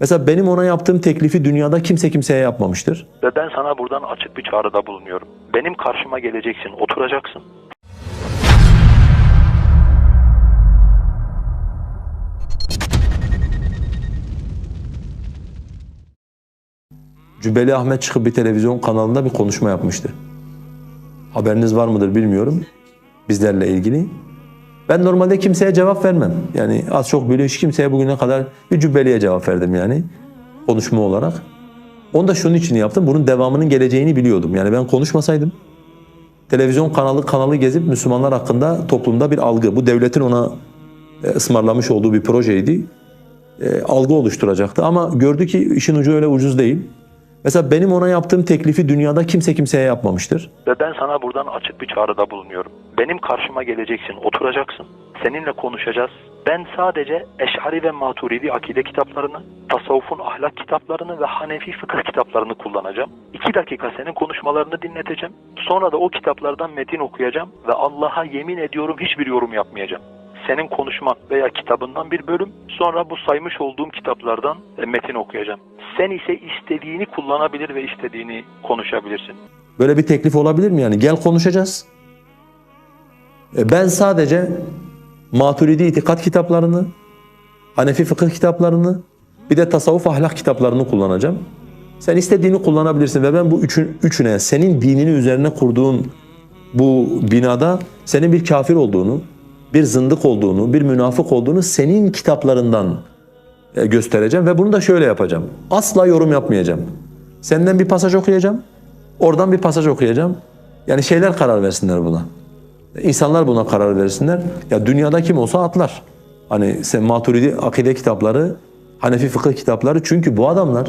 Mesela benim ona yaptığım teklifi dünyada kimse kimseye yapmamıştır. Ve ben sana buradan açık bir çağrıda bulunuyorum. Benim karşıma geleceksin, oturacaksın. Cübbeli Ahmet çıkıp bir televizyon kanalında bir konuşma yapmıştı. Haberiniz var mıdır bilmiyorum bizlerle ilgili. Ben normalde kimseye cevap vermem. Yani az çok böyle hiç kimseye bugüne kadar bir cübbeliye cevap verdim yani konuşma olarak. Onu da şunun için yaptım. Bunun devamının geleceğini biliyordum. Yani ben konuşmasaydım televizyon kanalı kanalı gezip Müslümanlar hakkında toplumda bir algı, bu devletin ona e, ısmarlamış olduğu bir projeydi. E, algı oluşturacaktı ama gördü ki işin ucu öyle ucuz değil. Mesela benim ona yaptığım teklifi dünyada kimse kimseye yapmamıştır. Ve ben sana buradan açık bir çağrıda bulunuyorum. Benim karşıma geleceksin, oturacaksın. Seninle konuşacağız. Ben sadece Eş'ari ve Maturidi akide kitaplarını, tasavvufun ahlak kitaplarını ve Hanefi fıkıh kitaplarını kullanacağım. İki dakika senin konuşmalarını dinleteceğim. Sonra da o kitaplardan metin okuyacağım ve Allah'a yemin ediyorum hiçbir yorum yapmayacağım. Senin konuşman veya kitabından bir bölüm, sonra bu saymış olduğum kitaplardan e, metin okuyacağım. Sen ise istediğini kullanabilir ve istediğini konuşabilirsin. Böyle bir teklif olabilir mi yani? Gel konuşacağız. E, Ben sadece Maturidi itikat kitaplarını, Hanefi fıkıh kitaplarını, bir de tasavvuf ahlak kitaplarını kullanacağım. Sen istediğini kullanabilirsin ve ben bu üçün, üçüne senin dinini üzerine kurduğun bu binada senin bir kafir olduğunu, bir zındık olduğunu, bir münafık olduğunu senin kitaplarından göstereceğim ve bunu da şöyle yapacağım. Asla yorum yapmayacağım. Senden bir pasaj okuyacağım. Oradan bir pasaj okuyacağım. Yani şeyler karar versinler buna. İnsanlar buna karar versinler. Ya dünyada kim olsa atlar. Hani sen Maturidi akide kitapları, Hanefi fıkıh kitapları çünkü bu adamlar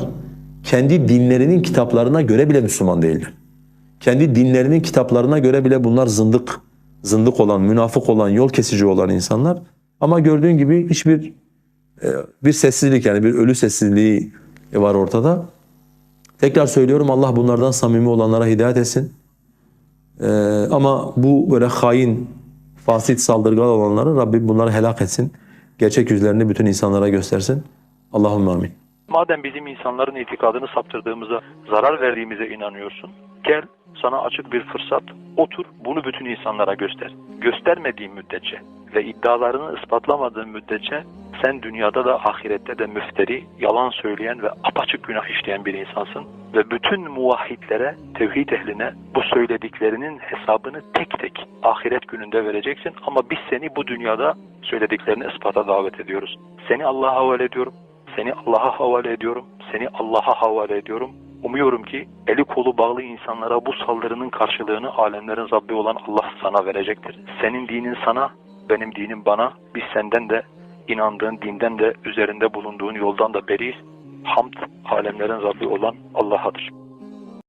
kendi dinlerinin kitaplarına göre bile Müslüman değiller. Kendi dinlerinin kitaplarına göre bile bunlar zındık, zındık olan, münafık olan, yol kesici olan insanlar. Ama gördüğün gibi hiçbir e, bir sessizlik yani bir ölü sessizliği var ortada. Tekrar söylüyorum Allah bunlardan samimi olanlara hidayet etsin. Ee, ama bu böyle hain, fasit, saldırgan olanları Rabbim bunları helak etsin. Gerçek yüzlerini bütün insanlara göstersin. Allahümme amin. Madem bizim insanların itikadını saptırdığımıza, zarar verdiğimize inanıyorsun, gel sana açık bir fırsat, otur bunu bütün insanlara göster. Göstermediğin müddetçe ve iddialarını ispatlamadığın müddetçe sen dünyada da ahirette de müfteri, yalan söyleyen ve apaçık günah işleyen bir insansın. Ve bütün muvahhidlere, tevhid ehline bu söylediklerinin hesabını tek tek ahiret gününde vereceksin. Ama biz seni bu dünyada söylediklerini ispata davet ediyoruz. Seni Allah'a havale ediyorum. Seni Allah'a havale ediyorum. Seni Allah'a havale ediyorum. Umuyorum ki eli kolu bağlı insanlara bu saldırının karşılığını alemlerin Rabbi olan Allah sana verecektir. Senin dinin sana, benim dinim bana. Biz senden de inandığın dinden de üzerinde bulunduğun yoldan da beriyiz. Hamd alemlerin Rabbi olan Allah'adır.